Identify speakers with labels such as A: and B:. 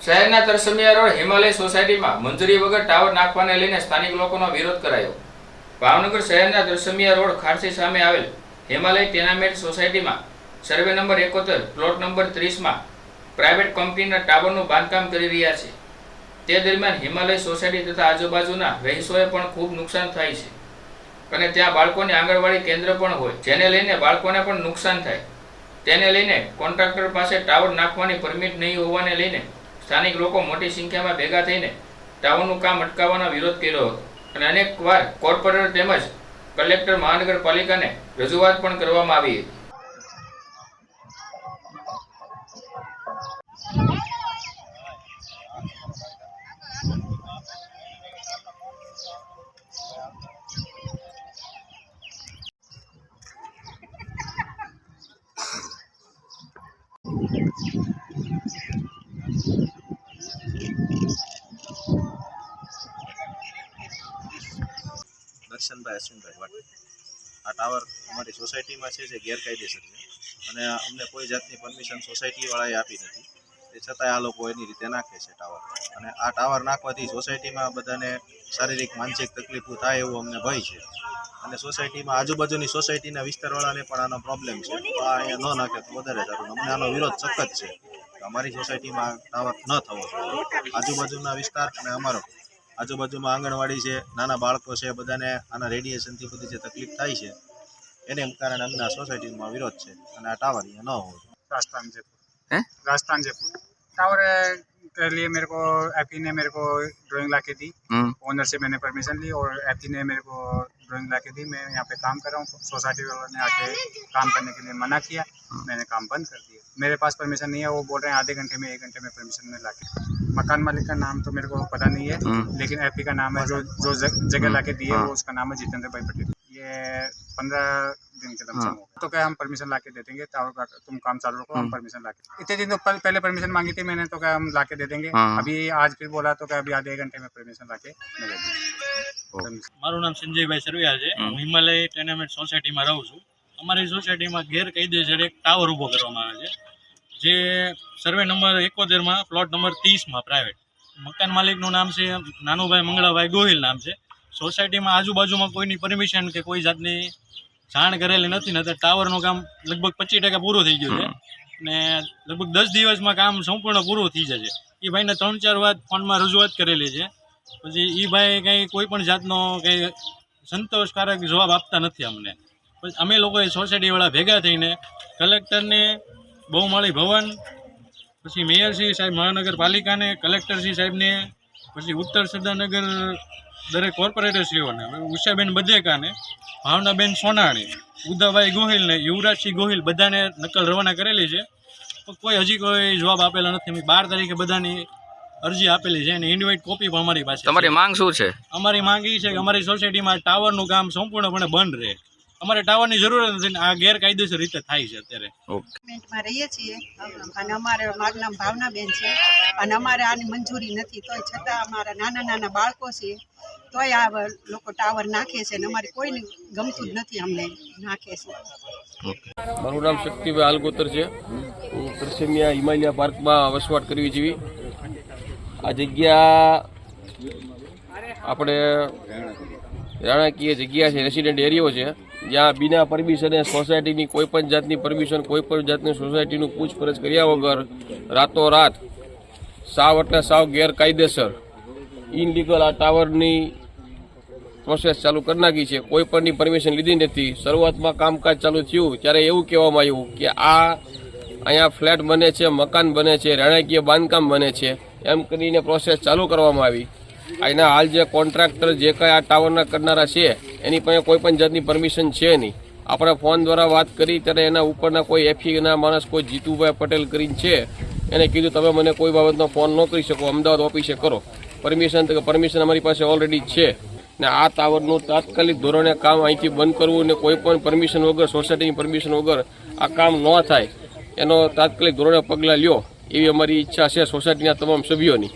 A: શહેરના તરસમિયા રોડ હિમાલય સોસાયટીમાં મંજૂરી વગર ટાવર નાખવાને લઈને સ્થાનિક લોકોનો વિરોધ કરાયો. ભાવનગર શહેરના તરસમિયા રોડ ખારસી સામે આવેલ હિમાલય ટેનામેન્ટ સોસાયટીમાં સર્વે નંબર એકોતેર, પ્લોટ નંબર ત્રીસમાં પ્રાઇવેટ કંપનીના ટાવરનું બાંધકામ કરી રહ્યા છે. તે દરમિયાન હિમાલય સોસાયટી તથા આજુબાજુના રહીશોએ પણ ખૂબ નુકસાન થાય છે. અને ત્યાં બાળકોની આંગણવાડી કેન્દ્ર પણ હોય, જેને લઈને બાળકોને પણ નુકસાન થાય. તેને લઈને કોન્ટ્રાક્ટર પાસે ટાવર નાખવાની પરમિટ નહીં હોવાને લઈને સ્થાનિક લોકો મોટી સંખ્યામાં ભેગા થઈને ટાઉનનું કામ અટકાવવાનો વિરોધ કર્યો હતો. અને અનેક વાર કોર્પોરેટર તેમજ કલેક્ટર મહાનગરપાલિકાને રજૂઆત પણ કરવામાં આવી હતી.
B: દર્શનભાઈ અશ્વિનભાઈ આ ટાવર અમારી સોસાયટીમાં છે, જે ગેરકાયદેસર છે અને અમને કોઈ જાતની પરમિશન સોસાયટીવાળાએ આપી નથી. તે છતાંય આ લોકો એની રીતે નાખે છે ટાવર. અને આ ટાવર નાખવાથી સોસાયટીમાં બધાને શારીરિક, માનસિક તકલીફો થાય એવું અમને ભય છે. અને સોસાયટીમાં આજુબાજુની સોસાયટીના વિસ્તારવાળાને પણ આનો પ્રોબ્લેમ છે તો આ અહીંયા ન નાખે તો વધારે સારું અમને આનો વિરોધ સખત છે કે અમારી સોસાયટીમાં ટાવર ન થવો જોઈએ આજુબાજુના વિસ્તાર અને અમારો આજુબાજુમાં આંગણવાડી છે નાના બાળકો છે બધાને આના રેડિયેશનથી બધી જે તકલીફ થાય છે એને કારણે અમને આ સોસાયટીમાં વિરોધ છે અને આ ટાવર અહીંયા ન હોવો જોઈએ
C: राजस्थान जयपुर
A: हैं?
C: राजस्थान जयपुर टावर के लिए मेरे को एपी ने मेरे को ड्राइंग ला के दी ओनर से मैंने परमिशन ली और एपी ने मेरे को ड्राइंग ला के दी मैं यहाँ पे काम कर रहा हूँ सोसाइटी वालों ने आके काम करने के लिए मना किया मैंने काम बंद कर दिया। मेरे पास परमिशन नहीं है वो बोल रहे हैं आधे घंटे में एक घंटे में परमिशन में ला के मकान मालिक का नाम तो मेरे को पता नहीं है लेकिन एपी का नाम है जो जो जगह ला के दी है वो उसका नाम है जितेंद्र भाई पटेल। ये पंद्रह दिन के लमसम हो तो क्या हम परमिशन ला के दे देंगे? टावर का तुम काम चालू रखो हम परमिशन ला के इतने दिन तो पहले परमिशन मांगी थी मैंने तो क्या हम ला के दे देंगे? अभी आज फिर बोला तो क्या अभी आधे घंटे में परमिशन ला के मैं दे दूँगा Permission.
D: મારું નામ સંજયભાઈ સરવિયા છે. હું હિમાલય ટેનામેન્ટ સોસાયટીમાં રહું છું. અમારી સોસાયટીમાં ગેરકાયદેસર એક ટાવર ઊભો કરવામાં આવે છે. જે સર્વે નંબર એકોતેરમાં પ્લોટ નંબર ત્રીસમાં પ્રાઇવેટ મકાન માલિકનું નામ છે નાનુભાઈ મંગળાભાઈ ગોહિલ નામ છે. સોસાયટીમાં આજુબાજુમાં કોઈની પરમિશન કે કોઈ જાતની જાણ કરેલી નથી ને ટાવરનું કામ લગભગ પચીસ ટકા પૂરું થઈ ગયું છે. ને લગભગ દસ દિવસમાં કામ સંપૂર્ણ પૂરું થઈ જશે. એ ભાઈને ત્રણ ચાર વાત ફોનમાં રજૂઆત કરેલી છે. પછી એ ભાઈ કંઈ કોઈ પણ જાતનો કંઈ સંતોષકારક જવાબ આપતા નથી અમને. પછી અમે લોકોએ સોસાયટીવાળા ભેગા થઈને કલેક્ટરને બહુમાળી ભવન, પછી મેયરશ્રી સાહેબ મહાનગરપાલિકાને કલેક્ટરશ્રી સાહેબને, પછી ઉત્તર સરદારનગર દરેક કોર્પોરેટરશ્રીઓને ઉષાબેન બધેકાને, ભાવનાબેન સોનાણી ઉદાભાઈ ગોહિલને, યુવરાજસિંહ ગોહિલ બધાને નકલ રવાના કરેલી છે. તો કોઈ હજી કોઈ જવાબ આપેલા નથી. બાર તારીખે બધાની અરજી આપેલી છે અને ઇન્વાઇટ કોપી પણ અમારી પાસે
A: તમારી માંગ શું છે?
D: અમારી માંગ એ છે કે અમારી સોસાયટીમાં ટાવરનું કામ સંપૂર્ણપણે બંધ રહે. અમારે ટાવરની જરૂર નથી આ ગેરકાયદેસર રીતે થાય છે અત્યારે.
E: રહીએ છીએ અને અમારે મારું નામ ભાવનાબેન છે અને અમારે આની મંજૂરી નથી. તોય છતાં અમારા નાના નાના બાળકો છે તોય આ લોકો ટાવર નાખે છે અને અમારે કોઈને ગમતું જ નથી અમને નાખે છે.
F: મારું નામ શક્તિભાઈ હાલગોતર છે. હું કરસેમિયા હિમાલયા પાર્કમાં વસવાટ કરવી જેવી. આ જગ્યા આપણે રાણાકીય જગ્યા છે રેસિડેન્ટ એરિયો છે. જ્યાં બિના પરમિશને સોસાયટીની કોઈ પણ જાતની પરમિશન કોઈ પણ જાતની સોસાયટીનું પૂછપરછ કર્યા વગર રાતોરાત સાવ એટલે સાવ ગેરકાયદેસર ઇનલીગલ આ ટાવરની પ્રોસેસ ચાલુ કરી નાખી છે. કોઈ પણની પરમિશન લીધી નથી. શરૂઆતમાં કામકાજ ચાલુ થયું, ત્યારે એવું કહેવામાં આવ્યું કે આ અહીંયા ફ્લેટ બને છે, મકાન બને છે, રાણાકીય બાંધકામ બને છે. એમ કરીને પ્રોસેસ ચાલુ કરવામાં આવી. અહીંના હાલ જે કોન્ટ્રાક્ટર જે કાંઈ આ ટાવરના કરનારા છે, એની પાસે કોઈ પણ જાતની પરમિશન છે નહીં. આપણે ફોન દ્વારા વાત કરી, ત્યારે એના ઉપરના કોઈ એફીના માણસ, કોઈ જીતુભાઈ પટેલ કરીને છે, એને કીધું, તમે મને કોઈ બાબતનો ફોન ન કરી શકો, અમદાવાદ ઓફિસે કરો. પરમિશન પરમિશન અમારી પાસે ઓલરેડી છે. ને આ ટાવરનું તાત્કાલિક ધોરણે કામ અહીંથી બંધ કરવું ને કોઈ પણ પરમિશન વગર સોસાયટીની પરમિશન વગર આ કામ ન થાય. એનો તાત્કાલિક ધોરણે પગલાં લ્યો. એવી અમારી ઈચ્છા છે સોસાયટીના તમામ સભ્યોની.